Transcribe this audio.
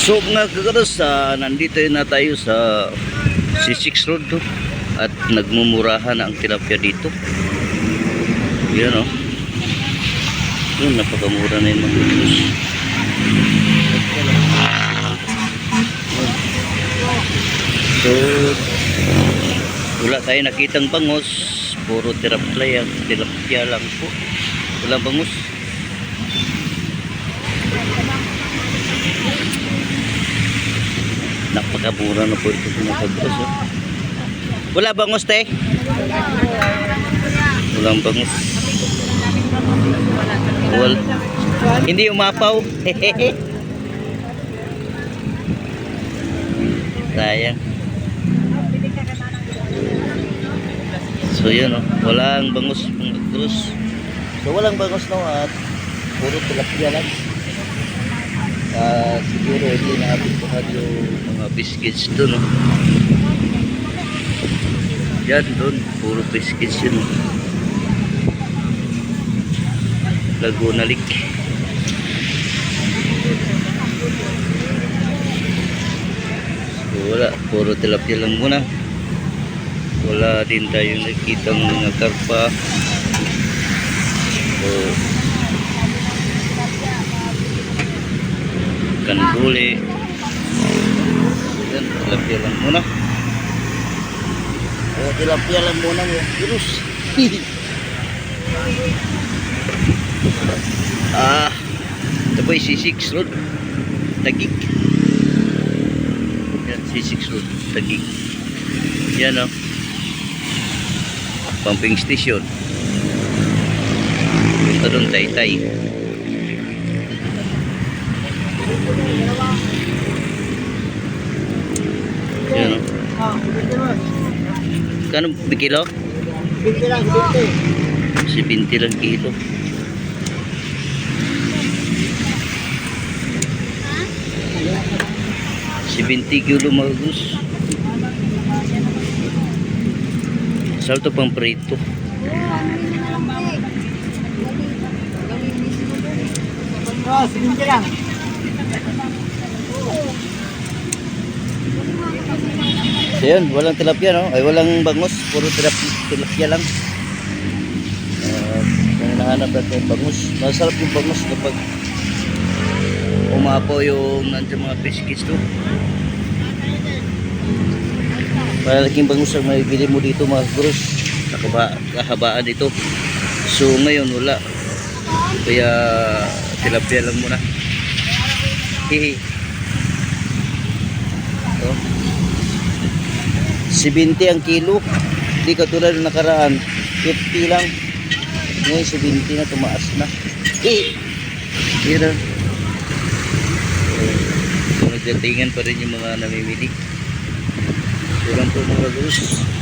So mga kagaros, ah, nandito na tayo sa C6 Road to, at nagmumurahan na ang tilapia dito. Yan o. Yun, napakamura na yung mga kagaros. So, wala tayo nakitang bangos. Puro tilapia, tilapia lang po. Wala bangos. Napakamura na po ito mga kagaros. Oh. Wala bangos, te? Walang bangos. Wal Hindi umapaw. Sayang. So yun oh, walang bangus mga. So walang bangus no at puro tilapia lang. Ah, siguro hindi naabituhan yung mga biscuits doon no. Yan doon, puro biscuits yun. Laguna Lake. So, wala, puro tilapia lang muna. Wala din tayong nakitang mga karpa. So, kanduli. Yan, tilapia lang muna. O, tilapia lang muna. Virus. ah, ito po yung C6 Road. Tagig. Yan, C6 Road. Tagig. Yan o. Pumping station. Ito doon, Taytay. Yan o. Ah, binti mo. Kano kilo? Binti lang, binti. Si 20 lang kilo. Si 20 kilo mga gus. Salto pang prito. Si binti lang. So walang tilapia no? Ay walang bangus, puro tilapia, lang. Uh, kung nahanap natin yung bangus, masarap yung bangus kapag umapo yung nandiyan mga biscuits to. Malalaking bangus ang mabibili mo dito mga gurus. Nakaba, kahabaan dito. So ngayon wala. Kaya tilapia lang muna. Hihi. So, 70 ang kilo. Hindi katulad ng nakaraan. 50 lang. Ngayon 70 na tumaas na. Eh! Tira. So, nagdatingan pa rin yung mga namimili. So lang po mga guys.